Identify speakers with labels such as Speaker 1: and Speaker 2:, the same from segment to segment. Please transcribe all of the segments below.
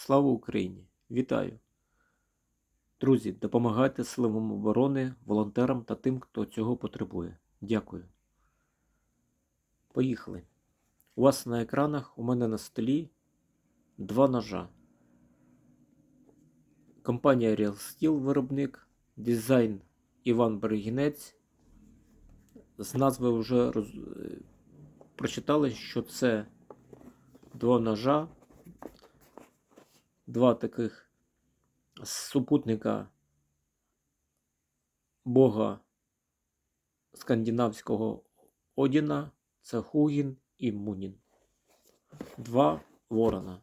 Speaker 1: Слава Україні! Вітаю! Друзі, допомагайте силам оборони, волонтерам та тим, хто цього потребує. Дякую. Поїхали. У вас на екранах у мене на столі два ножа. Компанія Real Steel виробник, дизайн Іван Берегінець. З назви вже роз... е, прочитали, що це два ножа два таких супутника Бога скандинавського Одіна це Хугін і Мунін. Два ворона.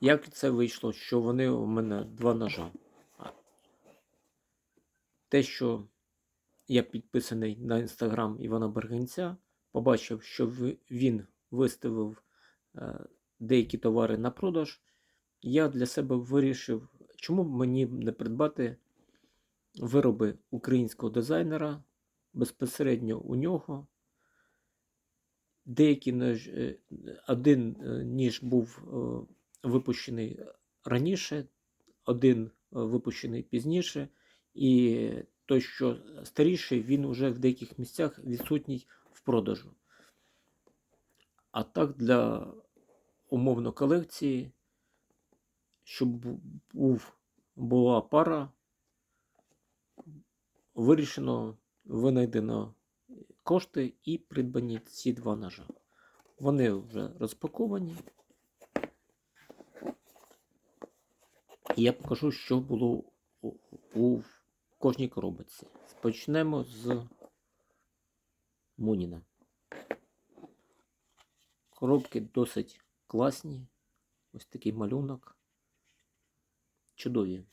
Speaker 1: Як це вийшло, що вони у мене два ножа? Те, що я підписаний на інстаграм Івана Бергенця, побачив, що він виставив е, деякі товари на продаж, я для себе вирішив, чому б мені не придбати вироби українського дизайнера безпосередньо у нього. Деякі нож, е, один е, ніж був е, випущений раніше, один випущений пізніше, і той, що старіший, він вже в деяких місцях відсутній в продажу. А так для умовно колекції, щоб був, була пара, вирішено, винайдено кошти і придбані ці два ножа. Вони вже розпаковані. Я покажу, що було у, кожній коробочці. Почнемо з Муніна. Коробки досить класні. Ось такий малюнок. Чудові.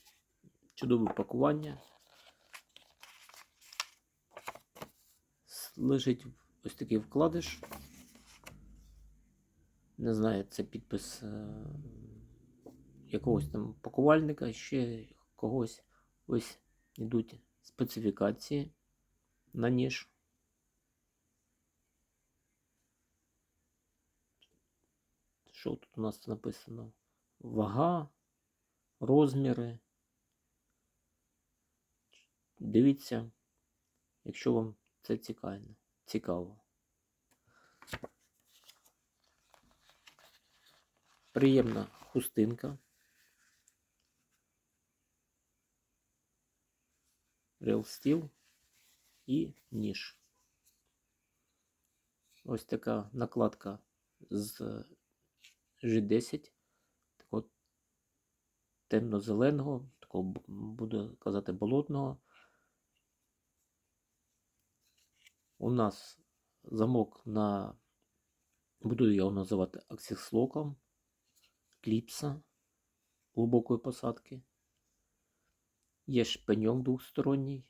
Speaker 1: Чудове пакування. Лежить ось такий вкладиш. Не знаю, це підпис е, якогось там пакувальника, ще когось. Ось йдуть специфікації на ніж. Що тут у нас написано? Вага, розміри. Дивіться, якщо вам це цікаво. Приємна хустинка. Real Steel і ніж. Ось така накладка з G10, такого темно-зеленого, такого буду казати болотного. У нас замок на, буду його називати аксіслоком, кліпса глибокої посадки. Є шпиньок двосторонній.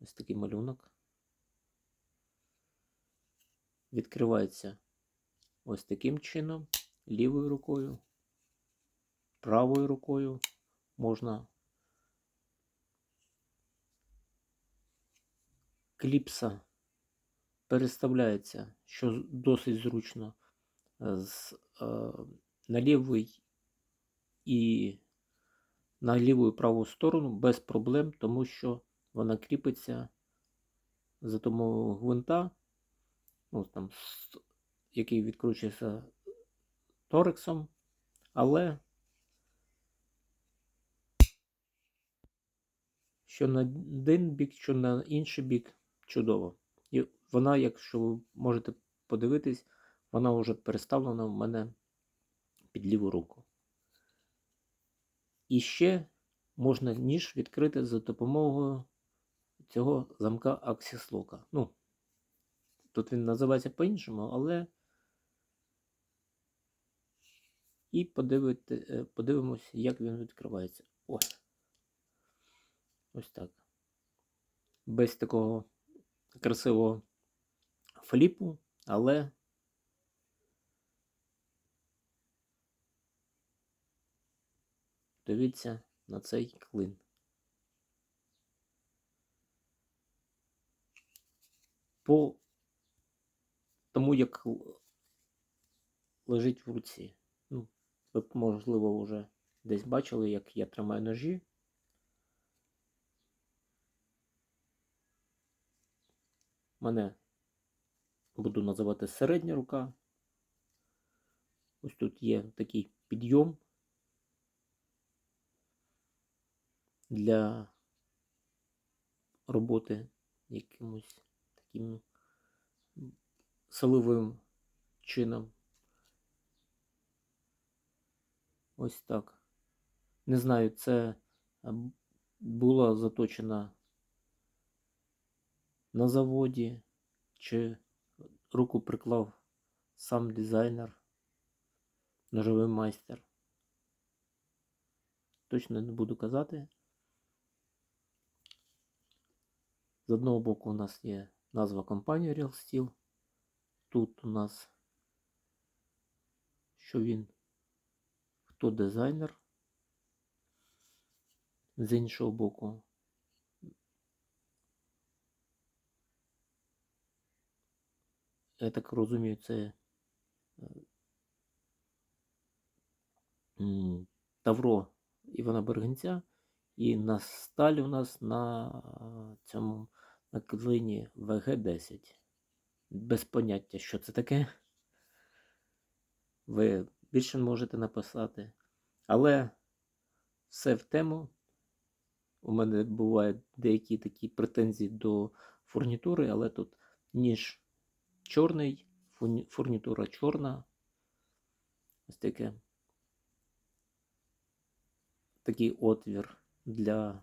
Speaker 1: Ось такий малюнок. Відкривається ось таким чином, лівою рукою, правою рукою можна кліпса переставляється, що досить зручно з, е, на лівий і на ліву і праву сторону без проблем, тому що вона кріпиться за допомогою гвинта, ну, там, який відкручується торексом, але що на один бік, що на інший бік чудово. І вона, якщо ви можете подивитись, вона вже переставлена в мене під ліву руку. І ще можна ніж відкрити за допомогою цього замка Lock. Ну, тут він називається по-іншому, але і подивити, е, подивимось, як він відкривається. Ось. Ось так. Без такого красивого фліпу, але дивіться на цей клин. По тому, як лежить в руці. Ви, можливо, вже десь бачили, як я тримаю ножі. Мене буду називати середня рука. Ось тут є такий підйом для роботи якимось таким силовим чином. Ось так. Не знаю, це була заточена на заводі, чи руку приклав сам дизайнер, ножовий майстер. Точно не буду казати. З одного боку у нас є назва компанії Real Steel. Тут у нас, що він, хто дизайнер. З іншого боку, я так розумію, це е, Тавро Івана Бергенця. І на сталь у нас на цьому на клині ВГ-10. Без поняття, що це таке. Ви більше можете написати. Але все в тему. У мене бувають деякі такі претензії до фурнітури, але тут ніж чорний, фурнітура чорна. Ось таке. Такий отвір для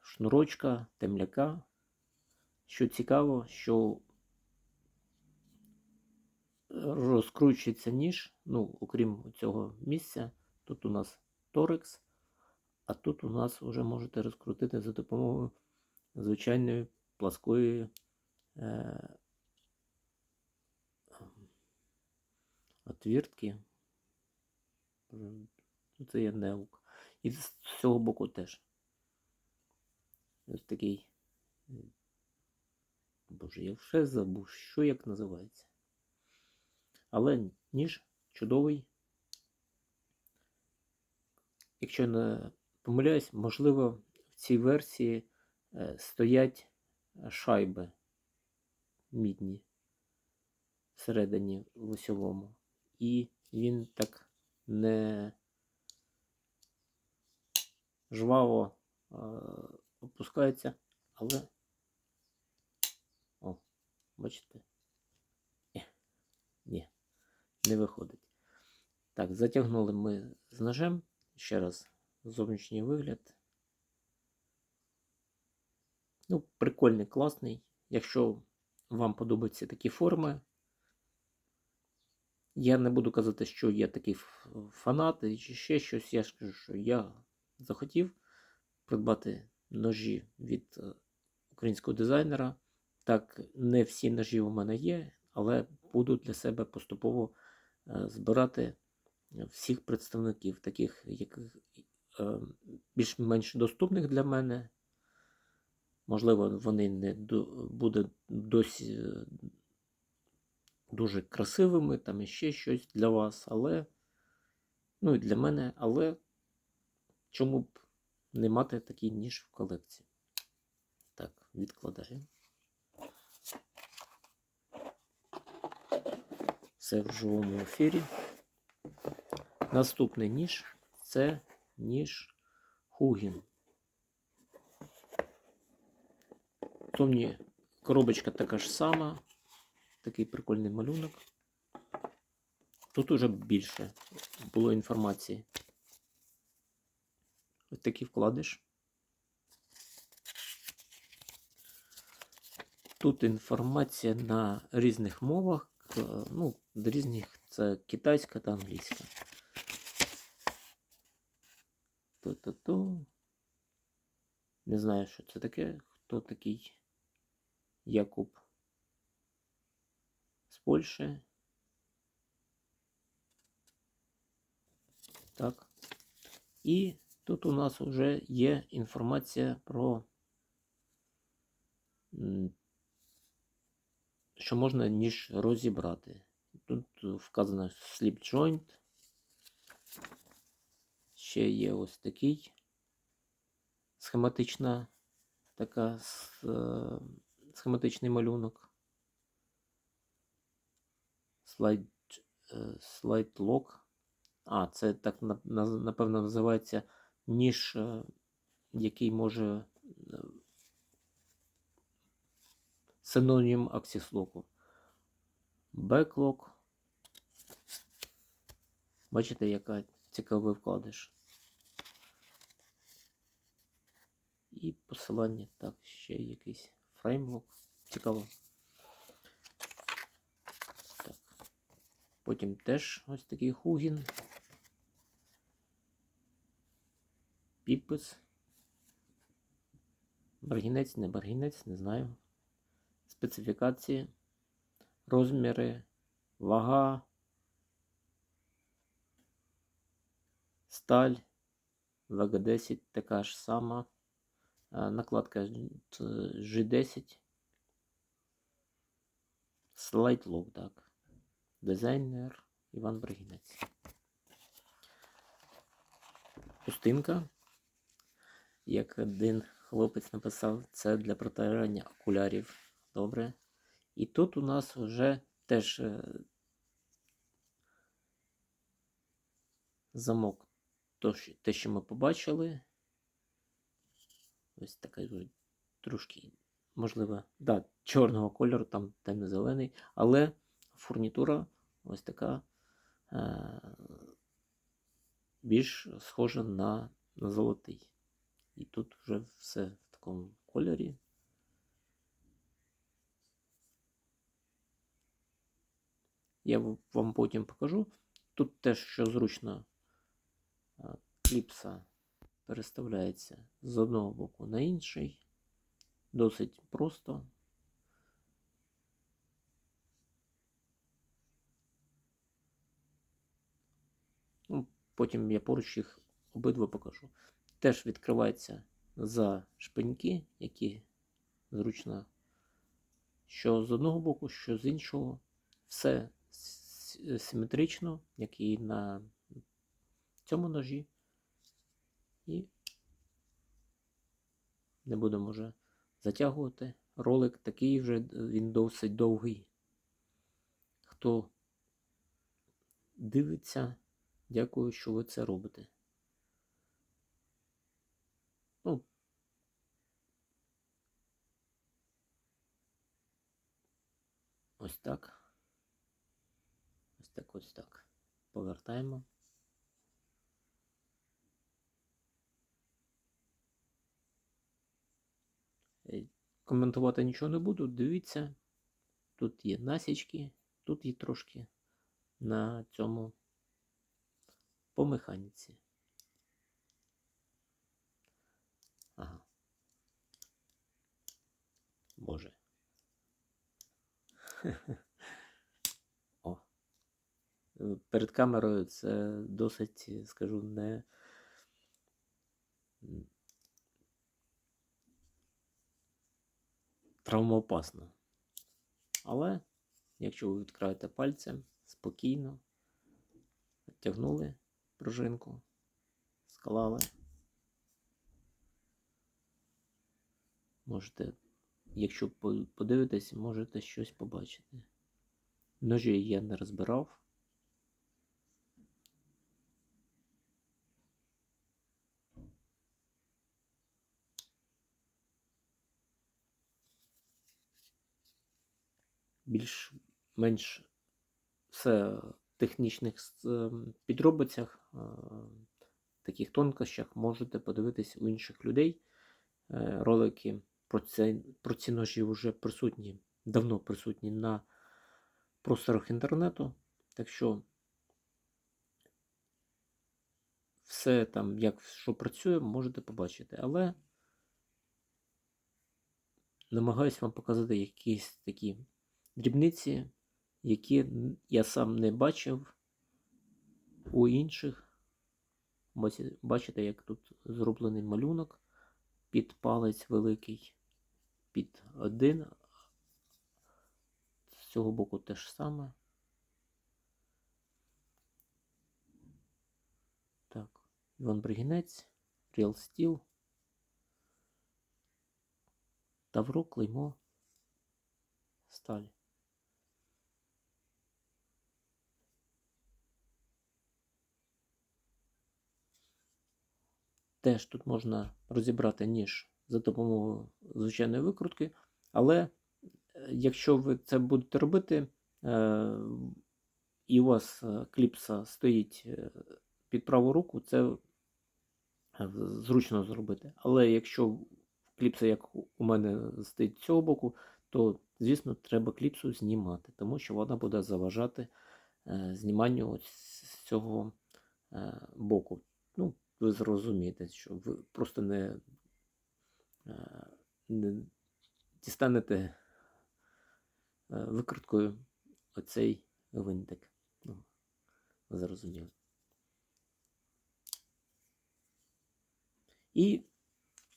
Speaker 1: шнурочка, темляка. Що цікаво, що розкручується ніж, ну, окрім цього місця, тут у нас торекс, а тут у нас вже можете розкрутити за допомогою звичайної пласкої е, отвіртки. Це є неук. І з цього боку теж. Ось такий. Боже, я вже забув, що як називається. Але ніж чудовий. Якщо не помиляюсь, можливо, в цій версії е, стоять шайби мідні всередині в осьовому. І він так не жваво е, опускається, але о, бачите? Не виходить. Так, затягнули ми з ножем. Ще раз зовнішній вигляд. Ну, прикольний, класний. Якщо вам подобаються такі форми, я не буду казати, що я такий фанат чи ще щось. Я скажу, що я захотів придбати ножі від е, українського дизайнера. Так, не всі ножі у мене є, але буду для себе поступово збирати всіх представників, таких, яких е, більш-менш доступних для мене. Можливо, вони не буде досі е, дуже красивими, там іще щось для вас, але ну і для мене, але чому б не мати такий ніж в колекції? Так, відкладаємо. Все в живому ефірі. Наступний ніж це ніж Хугін. Томні коробочка така ж сама. Такий прикольний малюнок. Тут уже більше було інформації. Ось такий вкладиш. Тут інформація на різних мовах. Е, Ну, з різних це китайська та англійська. То-то-то. Не знаю, що це таке. Хто такий Якуб з Польщі. Так. І тут у нас вже є інформація про що можна ніж розібрати. Тут вказано slip joint. Ще є ось такий схематична така е, схематичний малюнок. Слайд, е, слайд лок. А, це так напевно називається ніж, е, який може е, синонім Axis локу. Беклок. Бачите, яка цікавий вкладиш. І посилання, так, ще якийсь фреймлок. Цікаво. Так. Потім теж ось такий хугін. Підпис. Баргінець, не баргінець, не знаю. Специфікації, розміри, вага, сталь, ВГ10 така ж сама. Накладка G10. Слайд лог, так. Дизайнер Іван Бригінець. Пустинка. Як один хлопець написав, це для протирання окулярів. Добре. І тут у нас вже теж е, замок. Те, що ми побачили. Ось вже трошки, можливо, да, чорного кольору, там темно-зелений, але фурнітура ось така е, більш схожа на, на золотий. І тут вже все в такому кольорі. Я вам потім покажу. Тут теж, що зручно, е, кліпса переставляється з одного боку на інший. Досить просто. Ну, потім я поруч їх обидва покажу. Теж відкривається за шпиньки, які зручно що з одного боку, що з іншого. Все симетрично, як і на цьому ножі. І не будемо вже затягувати. Ролик такий вже він досить довгий. Хто дивиться, дякую, що ви це робите. Ну, ось так. Так, ось так. Повертаємо. Е, Коментувати нічого не буду. Дивіться. Тут є насічки, тут є трошки на цьому по механіці. Ага. Боже. Е, Перед камерою це досить, скажу, не. Травмоопасно. Але, якщо ви відкриваєте пальцем, спокійно, відтягнули пружинку, склали. Можете, якщо по- подивитесь, можете щось побачити. Ножі я не розбирав. Більш-менш все технічних ем, підробицях, е, таких тонкощах можете подивитись у інших людей. Е, Ролики про, це, про ці ножі вже присутні, давно присутні на просторах інтернету. Так що все там, як що працює, можете побачити. Але намагаюсь вам показати якісь такі дрібниці, які я сам не бачив у інших. Бачите, як тут зроблений малюнок під палець великий, під один. З цього боку те ж саме. Так, Іван Бригінець, Real Steel. Тавро, клеймо, сталь. Теж тут можна розібрати ніж за допомогою звичайної викрутки, але е, якщо ви це будете робити, е, і у вас е, кліпса стоїть під праву руку, це зручно зробити. Але якщо кліпса, як у мене стоїть з цього боку, то, звісно, треба кліпсу знімати, тому що вона буде заважати зніманню з цього боку. Ну, ви зрозумієте, що ви просто не, е, не дістанете е, викруткою оцей гвинтик. Ну, ви зрозуміли. І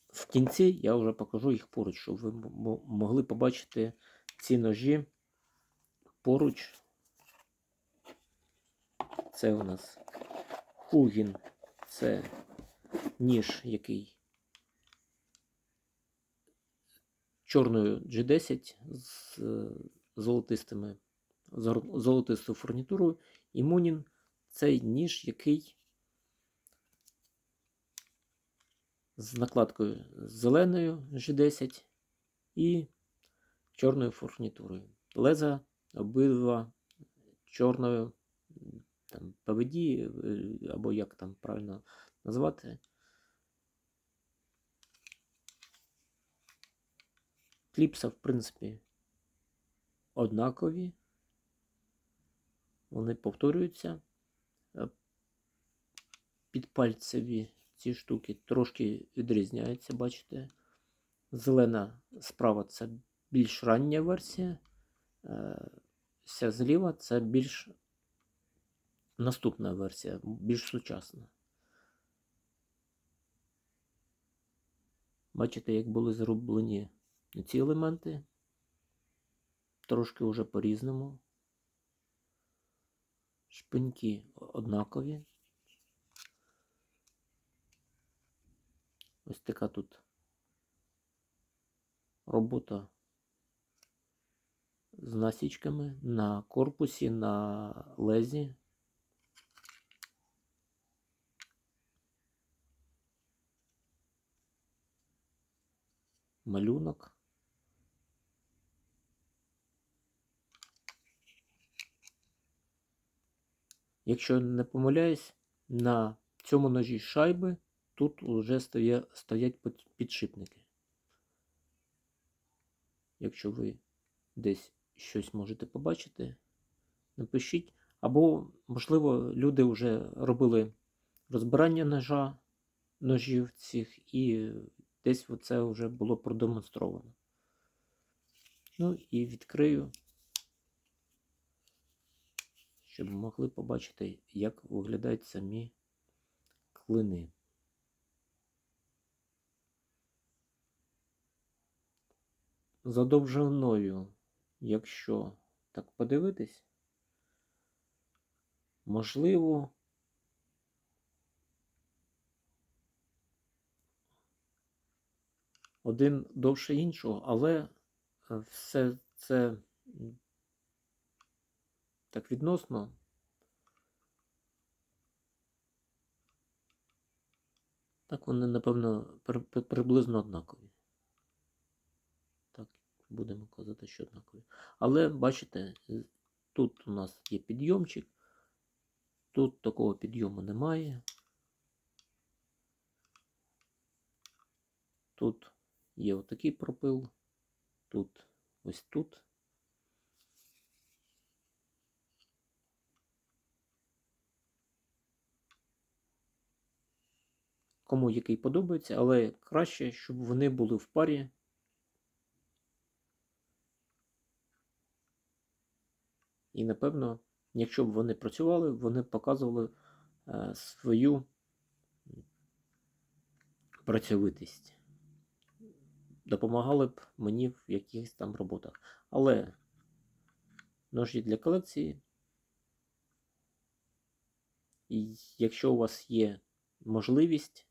Speaker 1: в кінці я вже покажу їх поруч, щоб ви могли побачити ці ножі поруч. Це у нас Хугін, це ніж, який чорною G10 з е, золотистими, золотистою фурнітурою. І Мунін цей ніж, який з накладкою зеленою G10 і чорною фурнітурою. Леза обидва чорною там, PVD, е, або як там правильно назвати. Кліпса, в принципі, однакові. Вони повторюються. Е, Підпальцеві ці штуки трошки відрізняються, бачите. Зелена справа це більш рання версія. е, Вся зліва це більш наступна версія, більш сучасна. Бачите, як були зроблені ці елементи. Трошки вже по-різному. Шпиньки однакові. Ось така тут робота з насічками на корпусі, на лезі. Малюнок. Якщо не помиляюсь, на цьому ножі шайби тут вже стоять підшипники. Якщо ви десь щось можете побачити, напишіть. Або, можливо, люди вже робили розбирання ножа, ножів цих, і десь це вже було продемонстровано. Ну і відкрию, щоб могли побачити, як виглядають самі клини. За довжиною, якщо так подивитись, можливо, один довше іншого, але е, все це так відносно. Так вони, напевно, при- при- приблизно однакові. Так, будемо казати, що однакові. Але бачите, тут у нас є підйомчик, тут такого підйому немає. Тут є отакий пропил, тут ось тут. Кому який подобається, але краще, щоб вони були в парі. І напевно, якщо б вони працювали, вони показували е, свою працьовитість. Допомагали б мені в якихось там роботах. Але ножі для колекції. І якщо у вас є можливість,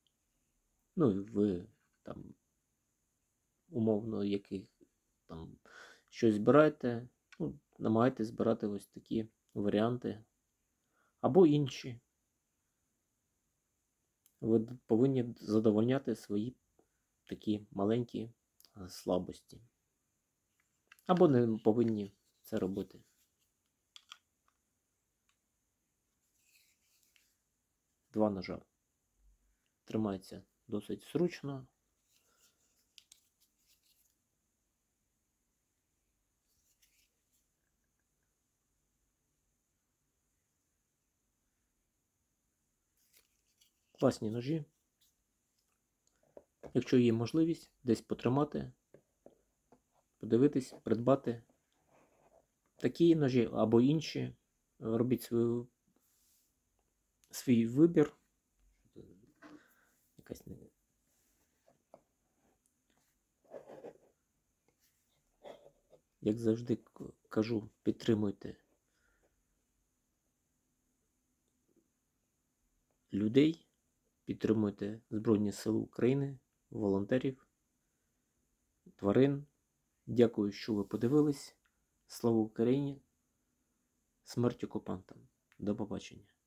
Speaker 1: ну, ви там умовно, яких там щось збираєте, ну, намагайтесь збирати ось такі варіанти або інші. Ви повинні задовольняти свої такі маленькі слабості. Або не повинні це робити. Два ножа. Тримається досить зручно. Класні ножі. Якщо є можливість десь потримати, подивитись, придбати такі ножі або інші, робіть свою, свій вибір. Якась. Як завжди кажу, підтримуйте людей, підтримуйте Збройні Сили України, волонтерів, тварин. Дякую, що ви подивились. Слава Україні! Смерть окупантам! До побачення!